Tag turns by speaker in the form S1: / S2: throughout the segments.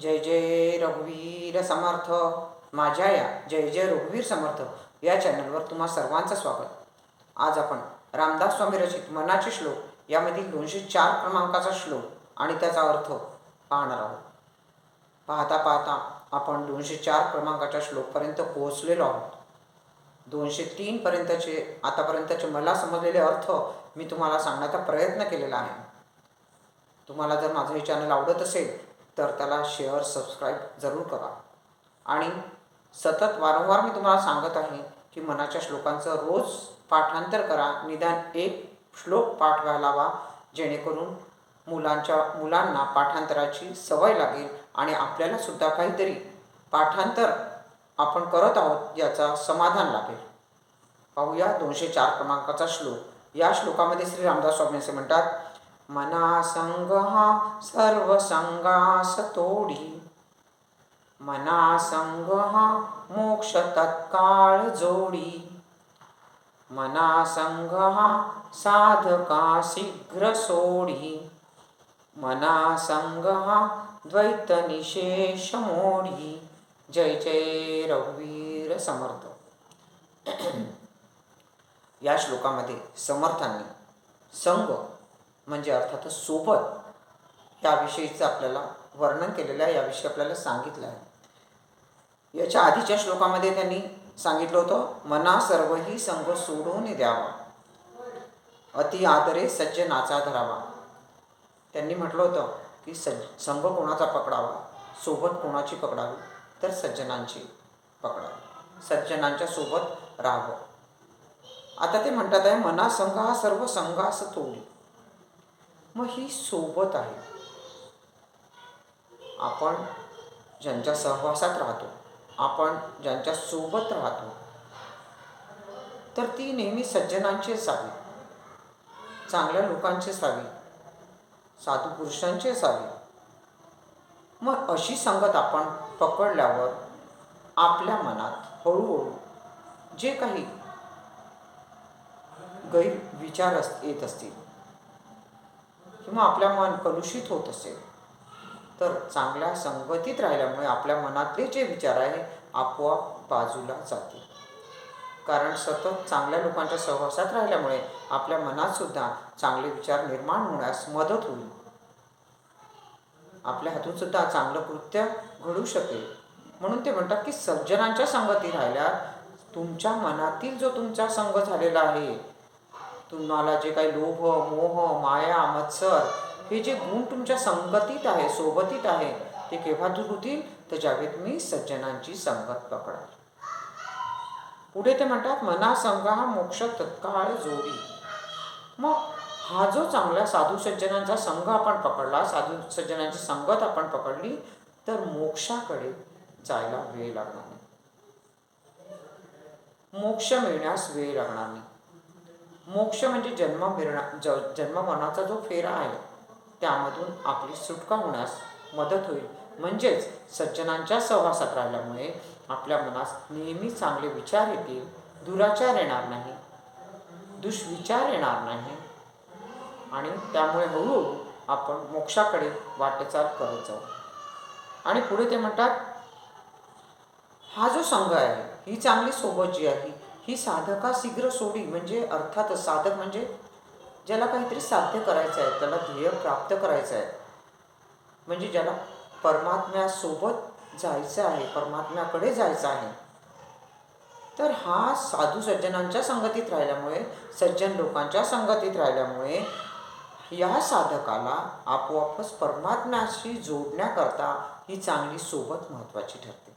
S1: जय जय रघुवीर समर्थ. माझ्या या जय जय रघुवीर समर्थ या चॅनलवर तुम्हा सर्वांचं स्वागत. आज आपण रामदास स्वामी रचित मनाचे श्लोक यामधील दोनशे चार क्रमांकाचा श्लोक आणि त्याचा अर्थ पाहणार आहोत. पाहता पाहता आपण दोनशे चार क्रमांकाच्या श्लोकपर्यंत पोहोचलेलो आहोत. दोनशे तीनपर्यंतचे आतापर्यंतचे मला समजलेले अर्थ मी तुम्हाला सांगण्याचा प्रयत्न केलेला आहे. तुम्हाला जर माझं हे चॅनल आवडत असेल तर त्याला शेअर सबस्क्राईब जरूर करा. आणि सतत वारंवार मी तुम्हाला सांगत आहे की मनाच्या श्लोकांचं रोज पाठांतर करा. निदान एक श्लोक पाठ व्हायला जेणेकरून मुलांच्या मुलांना पाठांतराची सवय लागेल आणि आपल्याला सुद्धा काहीतरी पाठांतर आपण करत आहोत याचा समाधान लागेल. पाहूया दोनशे चार क्रमांकाचा श्लोक. या श्लोकामध्ये श्री रामदास स्वामी असे म्हणतात मना संग हा सर्व संगास तोडी मना संग हा मोक्ष तत्काळ जोडी मना संग हा साधका शीघ्र सोडी मना संग हा द्वैत निशेष मोडी जय जय रघुवीर समर्थ। या श्लोकामध्ये समर्थांनी संग म्हणजे अर्थातच सोबत याविषयीचं आपल्याला वर्णन केलेलं आहे याविषयी आपल्याला सांगितलं आहे. याच्या आधीच्या श्लोकामध्ये त्यांनी सांगितलं होतं मना सर्वही संघ सोडून द्यावा. अति आदरे सज्जनाचा धरावा. त्यांनी म्हटलं होतं की सज्ज संघ कोणाचा पकडावा? सोबत कोणाची पकडावी? तर सज्जनांची पकडावी. सज्जनांच्या सोबत राहावं. आता ते म्हणतात आहे मना संघ हा सर्व संघास तोडी मग ही सोबत आहे. आपण ज्यांच्या सहवासात राहतो आपण ज्यांच्या सोबत राहतो तर ती नेहमी सज्जनांची असावी चांगल्या लोकांची असावी साधू पुरुषांची असावी मग अशी संगत आपण पकडल्यावर आपल्या मनात हळूहळू जे काही गैरविचार अस येत असतील किंवा आपल्या मन कलुषित होत असेल. तर चांगल्या संगतीत राहिल्यामुळे आपल्या मनातले जे विचार आहे आपोआप बाजूला जातील. कारण सतत चांगल्या लोकांच्या सहवासात राहिल्यामुळे आपल्या मनात सुद्धा चांगले विचार निर्माण होण्यास मदत होईल. आपल्या हातून सुद्धा चांगलं कृत्य घडू शकेल. म्हणून ते म्हणतात की सज्जनांच्या संगती राहिल्या तुमच्या मनातील जो तुमचा संघ झालेला आहे तुम्हाला जे काही लोभ मोह माया मत्सर हे जे गुण तुमच्या संगतीत आहे सोबतीत आहे ते केव्हा दूर होतील? तर ज्यावेळी तुम्ही सज्जनांची संगत पकडाल. पुढे ते म्हणतात मना संघ हा मोक्ष तत्काळ जोडी. मग हा जो चांगला साधू सज्जनांचा संघ आपण पकडला साधू सज्जनांची संगत आपण पकडली तर मोक्षाकडे जायला वेळ लागणार नाही. मोक्ष मिळण्यास वेळ लागणार नाही. मोक्ष म्हणजे जन्म मिरणा ज जन्म जो फेरा आहे त्यामधून आपली सुटका होण्यास मदत होईल. म्हणजेच सज्जनांच्या सहवासात राहिल्यामुळे आपल्या मनात नेहमी चांगले विचार येतील दुराचार येणार नाही दुष्विचार येणार नाही आणि त्यामुळे हळूहळू आपण मोक्षाकडे वाटचाल करत जाऊ. आणि पुढे ते म्हणतात हा जो संघ आहे ही चांगली सोबत जी आहे ही साधका शीघ्र सोडी म्हणजे अर्थातच साधक म्हणजे ज्याला काहीतरी साध्य करायचं आहे त्याला ध्येय प्राप्त करायचं आहे म्हणजे ज्याला परमात्म्यासोबत जायचं आहे परमात्म्याकडे जायचं आहे. तर हा साधू सज्जनांच्या संगतीत राहिल्यामुळे सज्जन लोकांच्या संगतीत राहिल्यामुळे या साधकाला आपोआपच परमात्म्याशी जोडण्याकरता ही चांगली सोबत महत्त्वाची ठरते.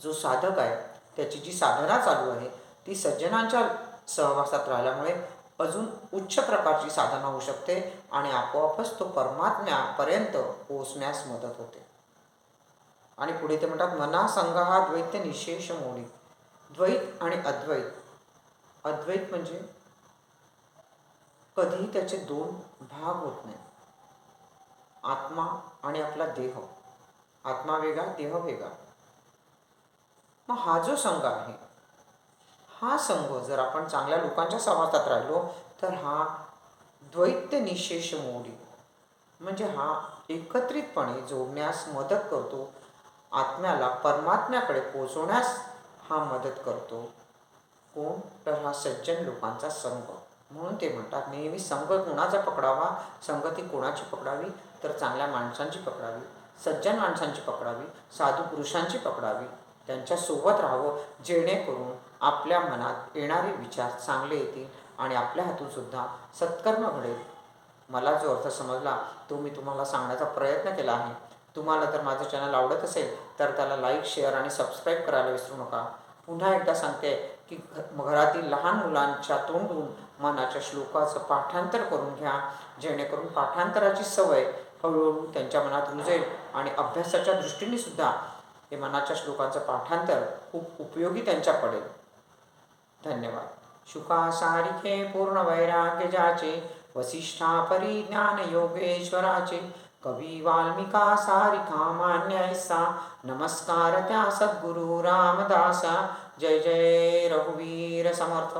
S1: जो साधक आहे त्याची जी साधना चालू आहे ती सज्जनांच्या सहवासात राहिल्यामुळे अजून उच्च प्रकारची साधना होऊ शकते आणि आपोआपच तो परमात्म्यापर्यंत पोहोचण्यास मदत होते. आणि पुढे ते म्हणतात मना संघ हा द्वैत निशेष मोडी. द्वैत आणि अद्वैत. अद्वैत म्हणजे कधीही त्याचे दोन भाग होत नाही आत्मा आणि आपला देह. आत्मा वेगळा देह वेगळा. मग हा जो संघ आहे हा संघ जर आपण चांगल्या लोकांच्या समाजात राहिलो तर हा द्वैत निशेष मोडी म्हणजे हा एकत्रितपणे जोडण्यास मदत करतो आत्म्याला परमात्म्याकडे पोचवण्यास हा मदत करतो. कोण? तर हा सज्जन लोकांचा संघ. म्हणून ते म्हणतात नेहमी संघ कोणाचा पकडावा? संगती कोणाची पकडावी? तर चांगल्या माणसांची पकडावी. सज्जन माणसांची पकडावी. साधू पुरुषांची पकडावी. त्यांच्यासोबत राहावं जेणेकरून आपल्या मनात येणारे विचार चांगले येतील आणि आपल्या हातून सुद्धा सत्कर्म घडेल. मला जो अर्थ समजला तो मी तुम्हाला सांगण्याचा प्रयत्न केला आहे. तुम्हाला तर माझं चॅनल आवडत असेल तर त्याला लाईक शेअर आणि सबस्क्राईब करायला विसरू नका. पुन्हा एकदा सांगते की घरातील लहान मुलांच्या तोंडून मनाच्या श्लोकाचं पाठांतर करून घ्या जेणेकरून पाठांतराची सवय हळूहळू त्यांच्या मनात रुजेल आणि अभ्यासाच्या दृष्टीने सुद्धा हे मनाच्या श्लोकांचं पाठांतर खूप उपयोगी त्यांच्या पडेल धन्यवाद. शुकासारिखे पूर्ण वैराग्य जाचे वसिष्ठा परिज्ञान योगेश्वराचे कवी वाल्मिका सारिखा मान्यसा नमस्कार त्या सद्गुरु रामदासा जय जय रघुवीर समर्थ